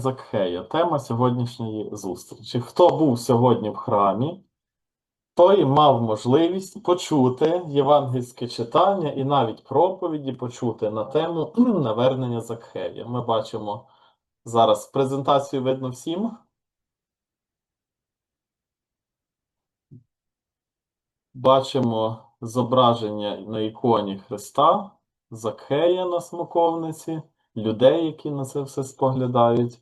Закхея. Тема сьогоднішньої зустрічі. Хто був сьогодні в храмі, той мав можливість почути євангельське читання і навіть проповіді почути на тему навернення Закхея. Ми бачимо зараз презентацію видно всім. Бачимо зображення на іконі Христа, Закхея на смоковниці, людей, які на це все споглядають.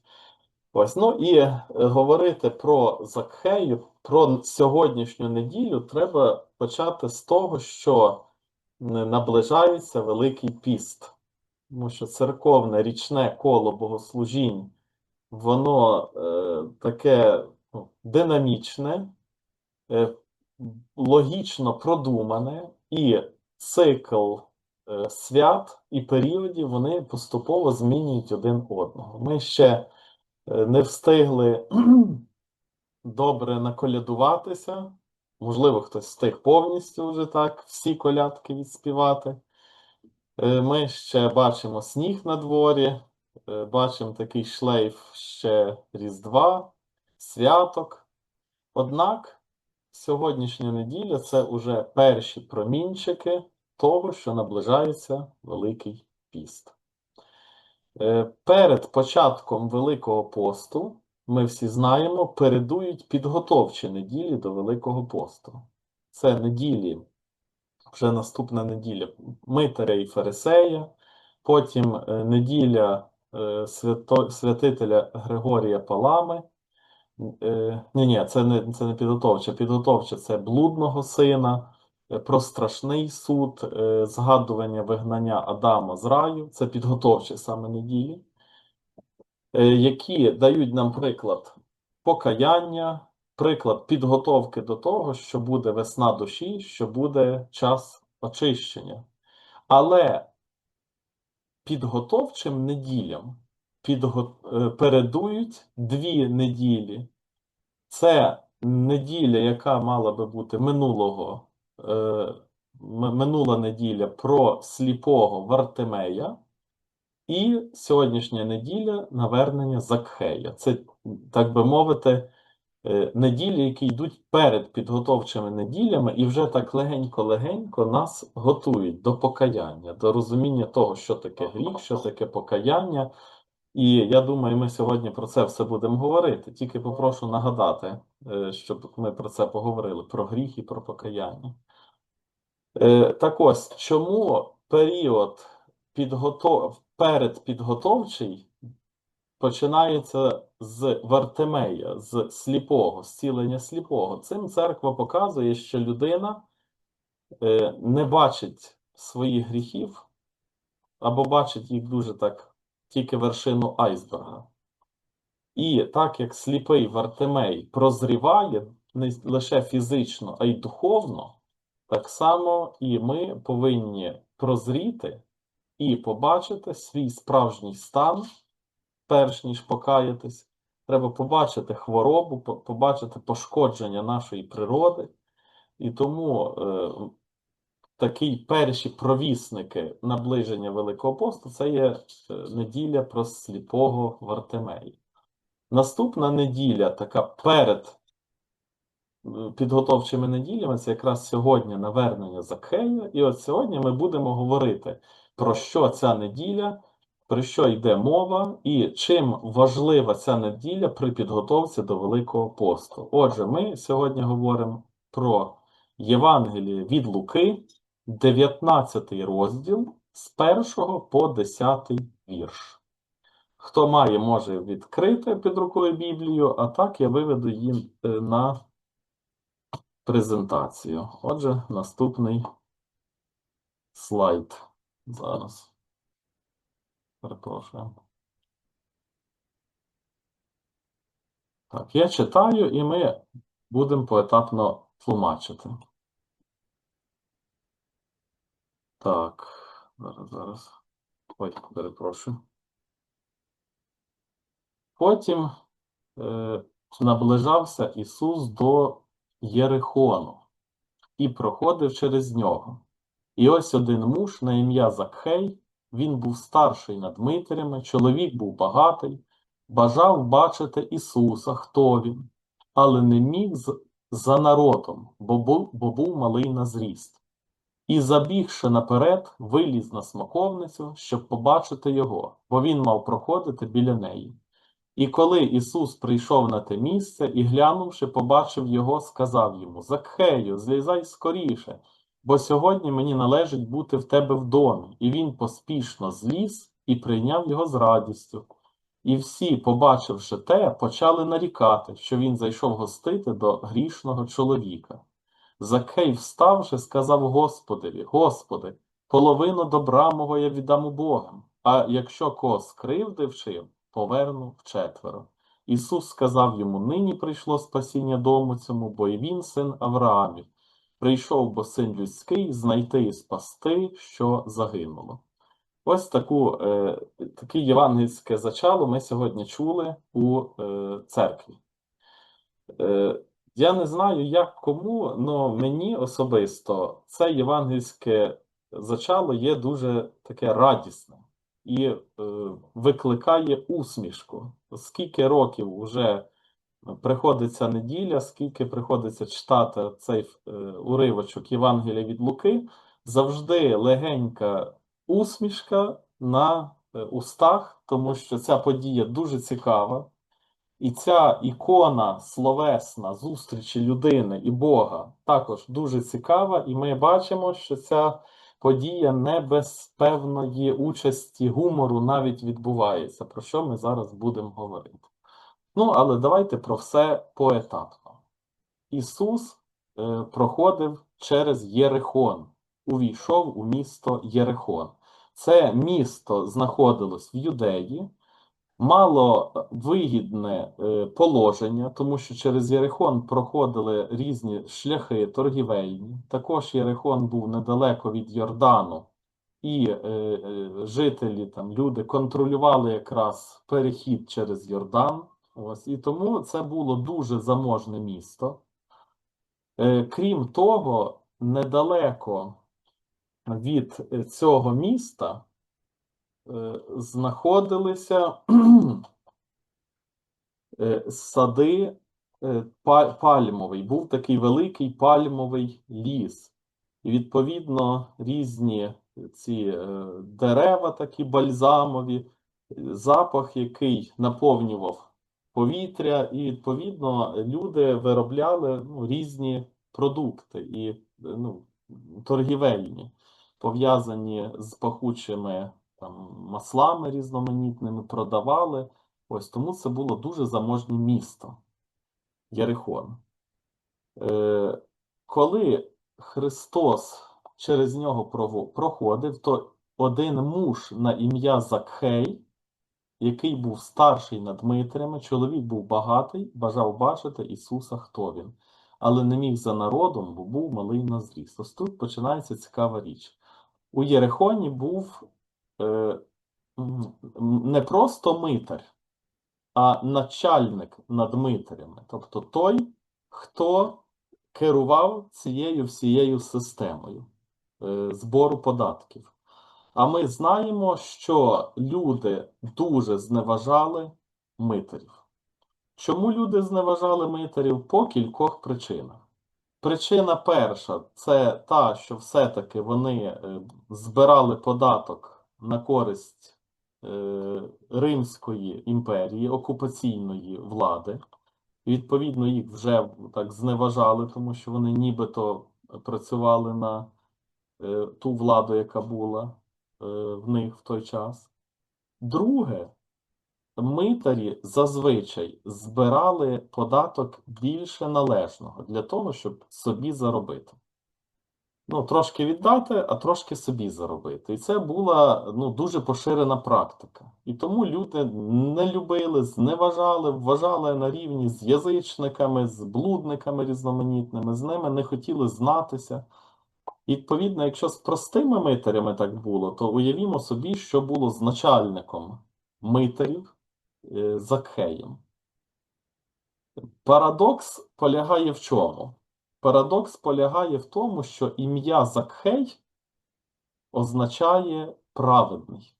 Ось, ну і е, говорити про Закхею, про сьогоднішню неділю треба почати з того, що наближається Великий піст. Тому що церковне річне коло богослужінь, воно е, таке ну, динамічне, е, логічно продумане, і цикл е, свят і періодів вони поступово змінюють один одного. Ми ще не встигли добре наколядуватися. Можливо, хтось встиг повністю вже так всі колядки відспівати. Е, Ми ще бачимо сніг на дворі, е, бачимо такий шлейф ще Різдва, святок. Однак сьогоднішня неділя це вже перші промінчики того, що наближається Великий піст. Е, Перед початком Великого посту, ми всі знаємо, передують підготовчі неділі до Великого посту. Це неділі, вже наступна неділя Митаря і Фарисея, потім е, неділя е, свято, святителя Григорія Палами. Ні, ні, це не, це не підготовча. Підготовча це блудного сина, про страшний суд, е, згадування вигнання Адама з раю. Це підготовчі саме неділі, е, які дають нам приклад покаяння, приклад підготовки до того, що буде весна душі, що буде час очищення. Але підготовчим неділям підго... е, передують дві неділі. Це неділя, яка мала би бути минулого, е, минула неділя про сліпого Вартимея, і сьогоднішня неділя навернення Закхея. Це, так би мовити, е, неділі, які йдуть перед підготовчими неділями, і вже так легенько-легенько нас готують до покаяння, до розуміння того, що таке гріх, що таке покаяння. І я думаю, ми сьогодні про це все будемо говорити. Тільки попрошу нагадати, е, щоб ми про це поговорили: про гріх і про покаяння. Е, Так ось, чому період підготов... передпідготовчий починається з Вартимея, з сліпого, зцілення сліпого? Цим церква показує, що людина е, не бачить своїх гріхів або бачить їх дуже так, тільки вершину айсберга. І так як сліпий Вартимей прозріває не лише фізично, а й духовно, так само і ми повинні прозріти і побачити свій справжній стан, перш ніж покаятись. Треба побачити хворобу, побачити пошкодження нашої природи. І тому е, такі перші провісники наближення Великого посту це є е, неділя про сліпого Вартимея. Наступна неділя, така перед підготовчими неділями, це якраз сьогодні навернення Закхея. І от сьогодні ми будемо говорити, про що ця неділя, про що йде мова, і чим важлива ця неділя при підготовці до Великого посту. Отже, ми сьогодні говоримо про Євангеліє від Луки, 19 розділ з 1 по 10 вірш. Хто має, може відкрити під рукою Біблію, а так я виведу її е, на презентацію. Отже, наступний слайд. Зараз. Перепрошую. Так, я читаю, і ми будемо поетапно тлумачити. Так, зараз, зараз. Ой, перепрошую. Потім е, наближався Ісус до Єрихону і проходив через нього. І ось один муж на ім'я Закхей, він був старший над митарями, чоловік був багатий, бажав бачити Ісуса, хто він, але не міг за народом, бо був, бо був малий на зріст. І, забігши наперед, виліз на смоковницю, щоб побачити його, бо він мав проходити біля неї. І коли Ісус прийшов на те місце і, глянувши, побачив його, сказав йому: Закхею, злізай скоріше, бо сьогодні мені належить бути в тебе в домі. І він поспішно зліз і прийняв його з радістю. І всі, побачивши те, почали нарікати, що він зайшов гостити до грішного чоловіка. Закхей, вставши, сказав Господеві: Господи, половину добра мого я віддам убогам, а якщо кого скривдив чим, поверну вчетверо. Ісус сказав йому: Нині прийшло спасіння дому цьому, бо і він син Авраамів. Прийшов бо син людський знайти і спасти, що загинуло. Ось таку, е, таке євангельське зачало ми сьогодні чули у е, церкві. Е, я не знаю, як кому, але мені особисто це євангельське зачало є дуже таке радісне і е, викликає усмішку. Скільки років вже приходиться неділя, скільки приходиться читати цей е, уривочок Євангелія від Луки, завжди легенька усмішка на е, устах, тому що ця подія дуже цікава. І ця ікона словесна зустрічі людини і Бога також дуже цікава, і ми бачимо, що ця подія не без певної участі гумору навіть відбувається, про що ми зараз будемо говорити. Ну, але давайте про все поетапно. Ісус е, проходив через Єрихон, увійшов у місто Єрихон. Це місто знаходилось в Юдеї, мало вигідне е, положення, тому що через Єрихон проходили різні шляхи торгівельні. Також Єрихон був недалеко від Йордану, і е, е, жителі там, люди контролювали якраз перехід через Йордан. Ось, і тому це було дуже заможне місто. Крім того, недалеко від цього міста знаходилися е, сади е, пальмовий. Був такий великий пальмовий ліс. І відповідно різні ці е, дерева, такі бальзамові, е, запах, який наповнював повітря, і відповідно люди виробляли ну, різні продукти і е, ну, торгівельні, пов'язані з пахучими там, маслами різноманітними, продавали. Ось тому це було дуже заможне місто Єрихон. Е, коли Христос через нього проходив, то один муж на ім'я Закхей, який був старший над Дмитрями, чоловік був багатий, бажав бачити Ісуса, хто він, але не міг за народом, бо був малий на зріст. Ось тут починається цікава річ. У Єрихоні був не просто митар, а начальник над митарями, тобто той, хто керував цією всією системою е, збору податків. А ми знаємо, що люди дуже зневажали митарів. Чому люди зневажали митарів? По кількох причинах. Причина перша це та, що все-таки вони е, збирали податок на користь е, Римської імперії, окупаційної влади. Відповідно, їх вже так зневажали, тому що вони нібито працювали на е, ту владу, яка була е, в них в той час. Друге, митарі зазвичай збирали податок більше належного для того, щоб собі заробити. Ну, трошки віддати, а трошки собі заробити. І це була ну, дуже поширена практика. І тому люди не любили, зневажали, вважали на рівні з язичниками, з блудниками різноманітними, з ними не хотіли знатися. І, відповідно, якщо з простими митарями так було, то уявімо собі, що було з начальником митарів е, Закхеєм. Парадокс полягає в чому? Парадокс полягає в тому, що ім'я Закхей означає праведний.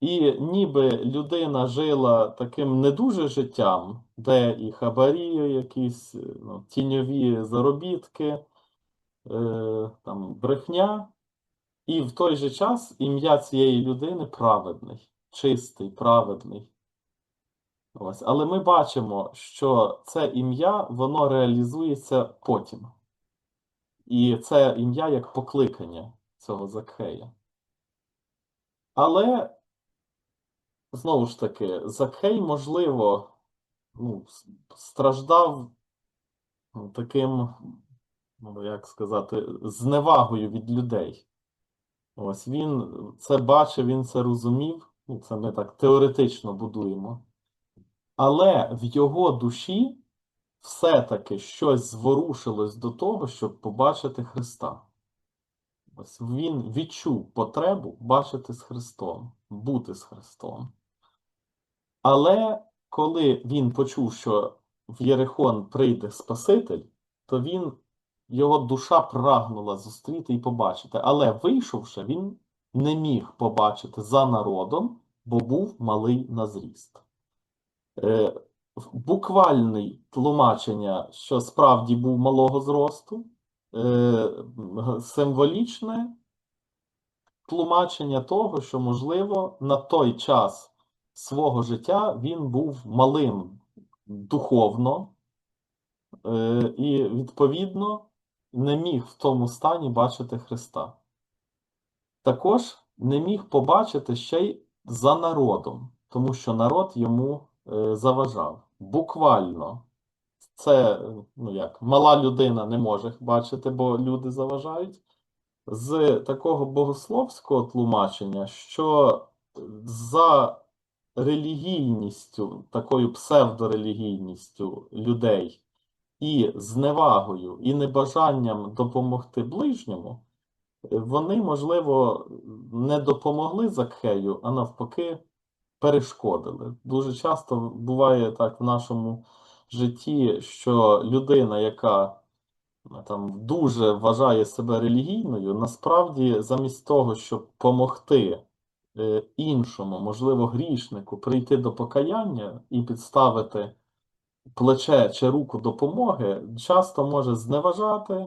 І ніби людина жила таким не дуже життям, де і хабарі, якісь ну, тіньові заробітки, е, там, брехня, і в той же час ім'я цієї людини праведний, чистий, праведний. Ось. Але ми бачимо, що це ім'я, воно реалізується потім. І це ім'я як покликання цього Закхея. Але, знову ж таки, Закхей, можливо, ну, страждав ну, таким, ну, як сказати, зневагою від людей. Ось він це бачив, він це розумів. Ну, це ми так теоретично будуємо. Але в його душі все-таки щось зворушилось до того, щоб побачити Христа. Ось він відчув потребу бачити з Христом, бути з Христом. Але коли він почув, що в Єрихон прийде Спаситель, то він, його душа прагнула зустріти і побачити. Але вийшовши, він не міг побачити за народом, бо був малий на зріст. Е, буквальне тлумачення, що справді був малого зросту, е, символічне тлумачення того, що, можливо, на той час свого життя він був малим духовно, е, і, відповідно, не міг в тому стані бачити Христа. Також не міг побачити ще й за народом, тому що народ йому заважав. Буквально, це е, ну як, мала людина не може бачити, бо люди заважають. З такого богословського тлумачення, що за релігійністю, такою псевдорелігійністю людей і зневагою, і небажанням допомогти ближньому, вони, можливо, не допомогли Закхею, а навпаки, перешкодили. Дуже часто буває так в нашому житті, що людина, яка там дуже вважає себе релігійною, насправді, замість того, щоб помогти е, іншому, можливо, грішнику, прийти до покаяння і підставити плече чи руку допомоги, часто може зневажати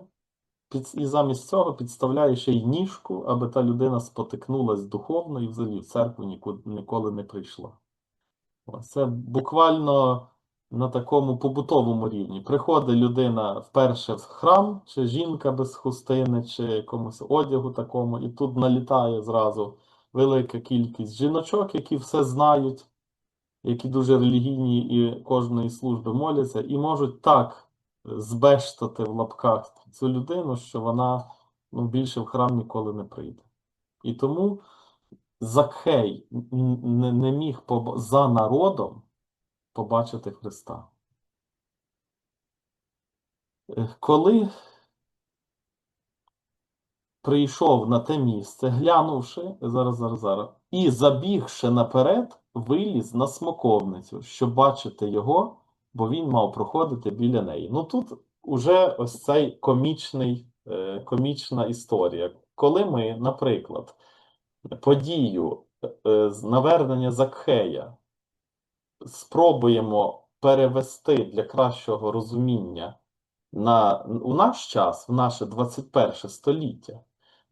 під, і замість цього підставляє ще й ніжку, аби та людина спотикнулась духовно і взагалі в церкву нікуди, ніколи не прийшла. Це буквально на такому побутовому рівні. Приходить людина вперше в храм, чи жінка без хустини, чи якомусь одягу такому, і тут налітає зразу велика кількість жіночок, які все знають, які дуже релігійні і кожної служби моляться, і можуть так збештати в лапках цю людину, що вона ну, більше в храм ніколи не прийде. І тому Закхей не, міг за народом побачити Христа. Е, Коли прийшов на те місце, глянувши, зараз, зараз, зараз, і забігши наперед, виліз на смоковницю, щоб бачити його, бо він мав проходити біля неї. Ну тут уже ось цей комічний, е, комічна історія. Коли ми, наприклад, подію е, навернення Закхея спробуємо перевести для кращого розуміння на, у наш час, в наше 21 століття,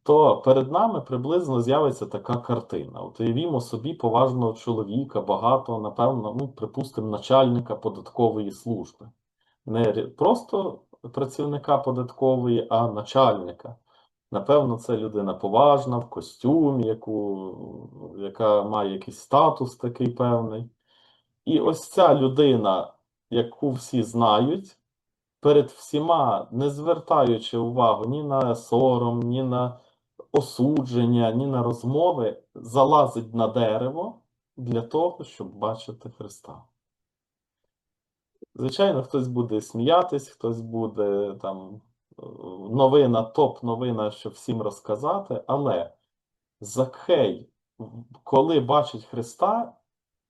то перед нами приблизно з'явиться така картина. От уявімо собі поважного чоловіка, багато, напевно, ну, припустимо, начальника податкової служби. Не просто працівника податкової, а начальника. Напевно, це людина поважна, в костюмі, яку, яка має якийсь статус такий певний. І ось ця людина, яку всі знають, перед всіма, не звертаючи увагу ні на сором, ні на осудження, ні на розмови, залазить на дерево для того, щоб бачити Христа. Звичайно, хтось буде сміятись, хтось буде там новина, топ-новина, щоб всім розказати, але Закхей, коли бачить Христа,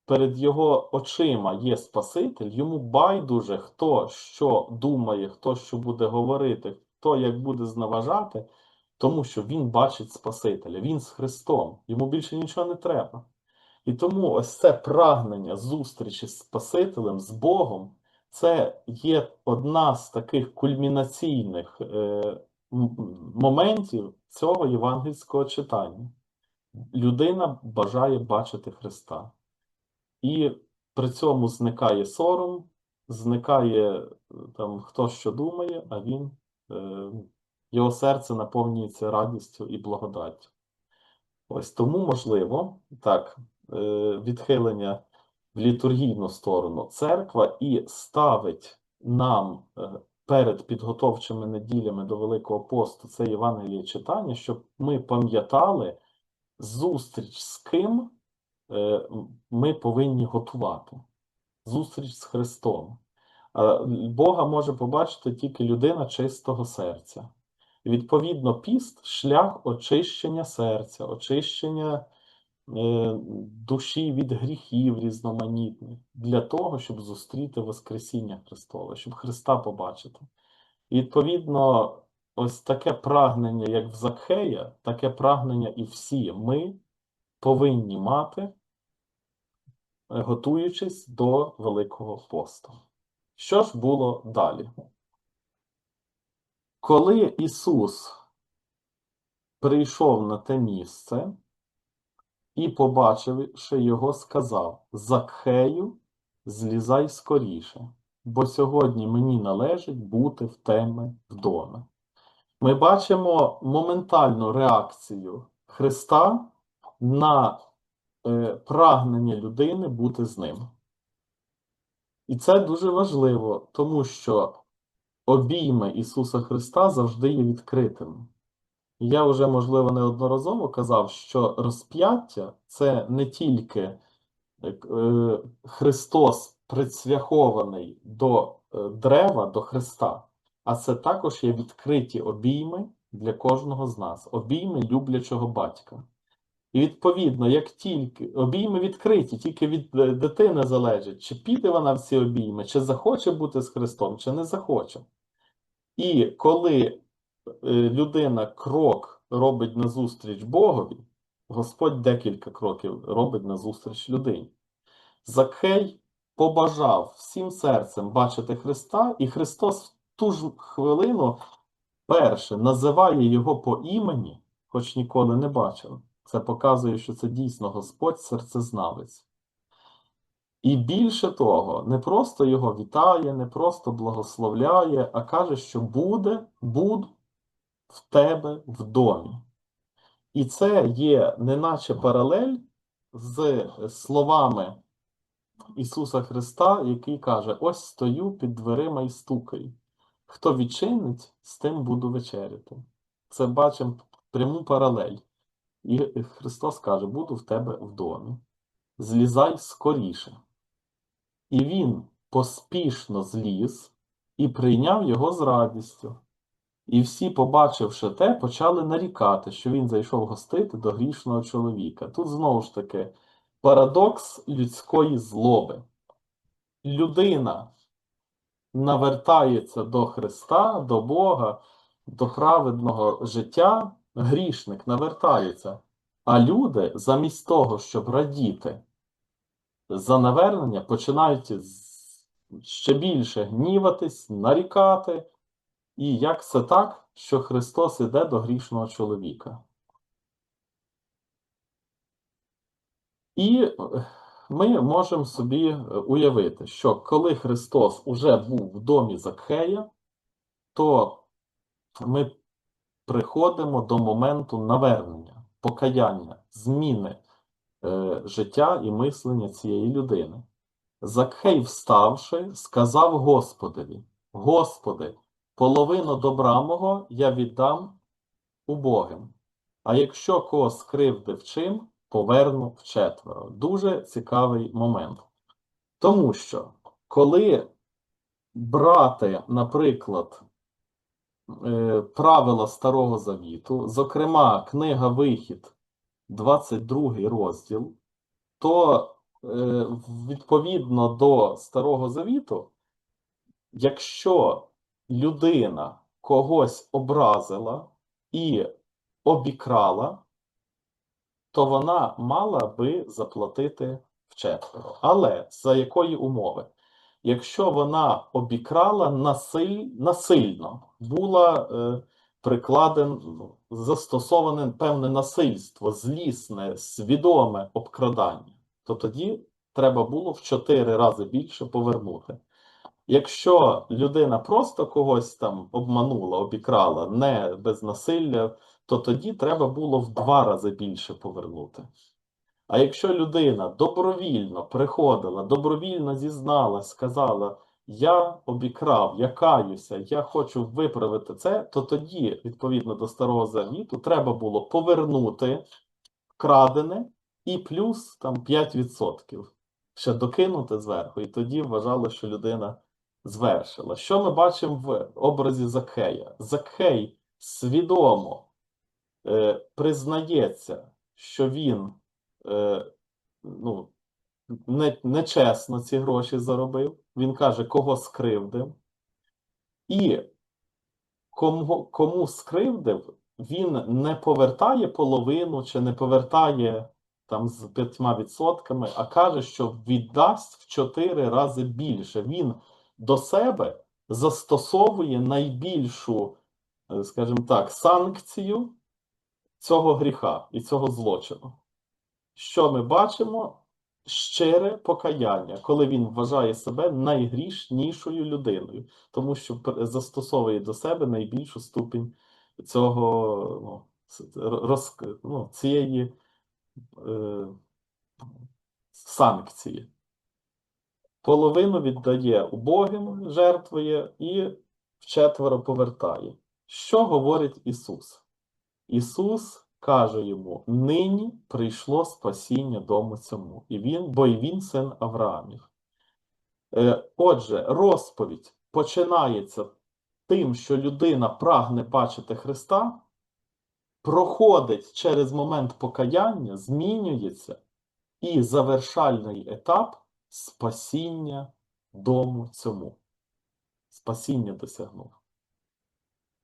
перед його очима є Спаситель, йому байдуже, хто що думає, хто що буде говорити, хто як буде зневажати, тому що він бачить Спасителя, він з Христом, йому більше нічого не треба. І тому ось це прагнення зустрічі з Спасителем, з Богом, це є одна з таких кульмінаційних е, моментів цього євангельського читання. Людина бажає бачити Христа. І при цьому зникає сором, зникає е, там хто що думає, а він, е, його серце наповнюється радістю і благодаттю. Ось тому можливо, так, е, відхилення в літургійну сторону церква і ставить нам е, перед підготовчими неділями до Великого посту це Євангеліє читання, щоб ми пам'ятали зустріч з ким е, ми повинні готувати. Зустріч з Христом. Бога може побачити тільки людина чистого серця. Відповідно, піст шлях очищення серця, очищення е, душі від гріхів різноманітних для того, щоб зустріти Воскресіння Христове, щоб Христа побачити. Відповідно, ось таке прагнення, як в Закхея, таке прагнення і всі ми повинні мати, готуючись до Великого посту. Що ж було далі? Коли Ісус прийшов на те місце і, побачивши його, сказав: Закхею, злізай скоріше, бо сьогодні мені належить бути в тебе вдома. Ми бачимо моментальну реакцію Христа на е, прагнення людини бути з ним. І це дуже важливо, тому що обійми Ісуса Христа завжди є відкритими. Я вже, можливо, неодноразово казав, що розп'яття це не тільки е, Христос прицвяхований до е, дерева, до Христа, а це також є відкриті обійми для кожного з нас, обійми люблячого батька. І відповідно, як тільки обійми відкриті, тільки від е, дитини залежить, чи піде вона в ці обійми, чи захоче бути з Христом, чи не захоче. І коли е, людина крок робить назустріч Богові, Господь декілька кроків робить назустріч людині. Закхей побажав всім серцем бачити Христа, і Христос в ту ж хвилину перше називає його по імені, хоч ніколи не бачив. Це показує, що це дійсно Господь серцезнавець. І більше того, не просто його вітає, не просто благословляє, а каже, що буде, буду в тебе в домі. І це є неначе паралель з словами Ісуса Христа, який каже: Ось стою під дверима і стукаю. Хто відчинить, з тим буду вечеряти. Це бачимо пряму паралель. І Христос каже: Буду в тебе в домі. Злізай скоріше. І він поспішно зліз і прийняв його з радістю. І всі, побачивши те, почали нарікати, що він зайшов гостити до грішного чоловіка. Тут знову ж таки парадокс людської злоби. Людина навертається до Христа, до Бога, до праведного життя, грішник навертається. А люди, замість того, щоб радіти за навернення, починають ще більше гніватись, нарікати. І як це так, що Христос іде до грішного чоловіка? І е, ми можемо собі е, уявити, що коли Христос уже був в домі Закхея, то ми приходимо до моменту навернення, покаяння, зміни е, життя і мислення цієї людини. Закхей, вставши, сказав Господові: Господи, половину добра мого я віддам убогим. А якщо кого скривдив чим, поверну вчетверо. Дуже цікавий момент. Тому що, коли брати, наприклад, правила Старого Завіту, зокрема, книга Вихід, 22 розділ, то е, відповідно до Старого Завіту, якщо людина когось образила і обікрала, то вона мала би заплатити вчетверо. Але за якої умови? Якщо вона обікрала насиль, насильно, була е, прикладен, застосоване певне насильство, злісне, свідоме обкрадання, то тоді треба було в чотири рази більше повернути. Якщо людина просто когось там обманула, обікрала, не без насилля, то тоді треба було в два рази більше повернути. А якщо людина добровільно приходила, добровільно зізналась, сказала, я обікрав, я каюся, я хочу виправити це, то тоді, відповідно до Старого Завіту, треба було повернути вкрадене і плюс там 5% ще докинути зверху, і тоді вважали, що людина звершила. Що ми бачимо в образі Закхея? Закхей свідомо е, признається, що він е, ну, не, нечесно ці гроші заробив. Він каже, кого скривдив. І кому, кому скривдив, він не повертає половину чи не повертає там з 5%, а каже, що віддасть в 4 рази більше. Він до себе застосовує найбільшу, е, скажімо так, санкцію цього гріха і цього злочину. Що ми бачимо? Щире покаяння, коли він вважає себе найгрішнішою людиною, тому що застосовує до себе найбільшу ступінь цього ну, роз, ну, цієї е, санкції. Половину віддає убогим, жертвує і вчетверо повертає. Що говорить Ісус? Ісус каже йому: нині прийшло спасіння дому цьому, і він, бо й він син Авраамів. Е, Отже, розповідь починається тим, що людина прагне бачити Христа, проходить через момент покаяння, змінюється, і завершальний етап спасіння дому цьому. Спасіння досягнув.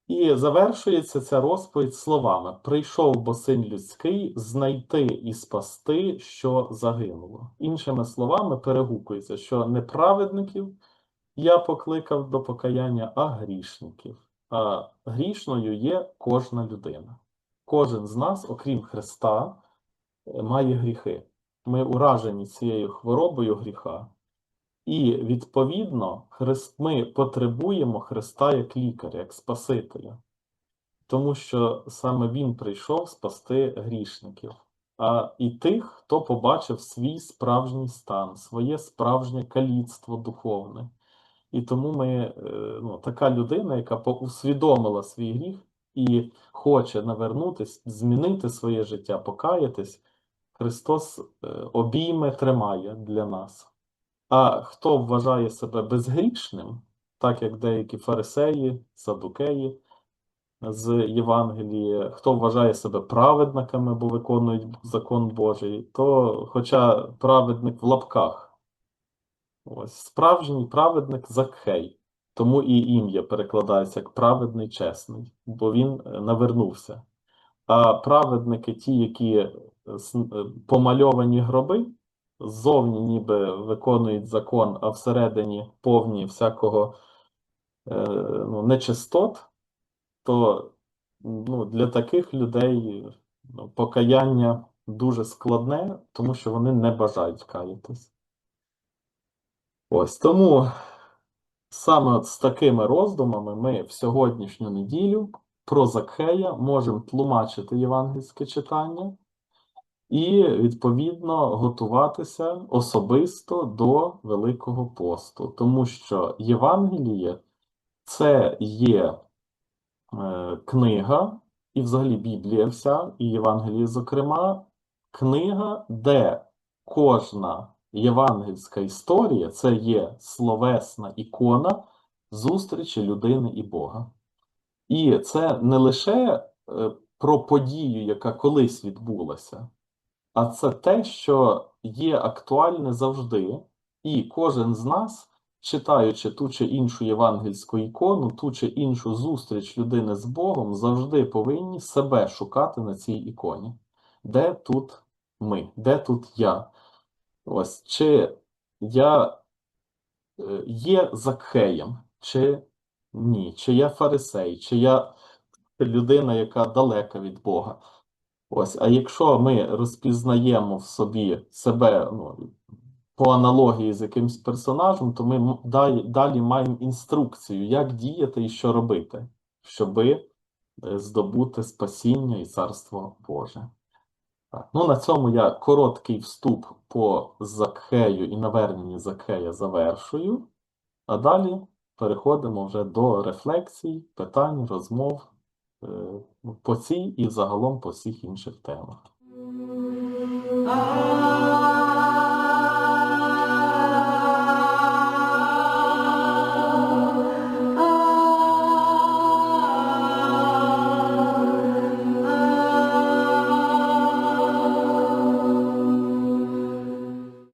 І завершується ця розповідь словами: Прийшов бо син людський знайти і спасти, що загинуло. Іншими словами, перегукується, що неправедників я покликав до покаяння, а грішників. А грішною є кожна людина. Кожен з нас, окрім Христа, має гріхи. Ми уражені цією хворобою гріха. І відповідно Христ, ми потребуємо Христа як лікаря, як Спасителя, тому що саме Він прийшов спасти грішників, а і тих, хто побачив свій справжній стан, своє справжнє каліцтво духовне. І тому ми, е, ну, така людина, яка усвідомила свій гріх і хоче навернутись, змінити своє життя, покаятись, Христос е, обійме тримає для нас. А хто вважає себе безгрішним, так як деякі фарисеї, садукеї з Євангелії, хто вважає себе праведниками, бо виконують закон Божий, то, хоча праведник в лапках, ось справжній праведник Закхей, тому і ім'я перекладається як праведний чесний, бо він е, навернувся. А праведники, ті, які е, е, помальовані гроби, ззовні ніби виконують закон, а всередині повні всякого е, ну, нечистот, то ну, для таких людей ну, покаяння дуже складне, тому що вони не бажають каятись. Ось тому саме от з такими роздумами ми в сьогоднішню неділю про Закхея можемо тлумачити євангельське читання і, відповідно, готуватися особисто до Великого посту, тому що Євангеліє це є е, книга, і взагалі Біблія вся, і Євангеліє, зокрема, книга, де кожна євангельська історія це є словесна ікона зустрічі людини і Бога. І це не лише е, про подію, яка колись відбулася, а це те, що є актуальне завжди, і кожен з нас, читаючи ту чи іншу євангельську ікону, ту чи іншу зустріч людини з Богом, завжди повинні себе шукати на цій іконі. де тут ми, де тут я? Ось, чи я е, є Закхеєм, чи ні, чи я фарисей, чи я людина, яка далека від Бога. Ось, а якщо ми розпізнаємо в собі себе ну, по аналогії з якимсь персонажем, то ми далі, далі маємо інструкцію, як діяти і що робити, щоби е, здобути спасіння і царство Боже. Так. Ну, на цьому я короткий вступ по Закхею і наверненні Закхея завершую, а далі переходимо вже до рефлексій, питань, розмов по цій і загалом по всіх інших темах.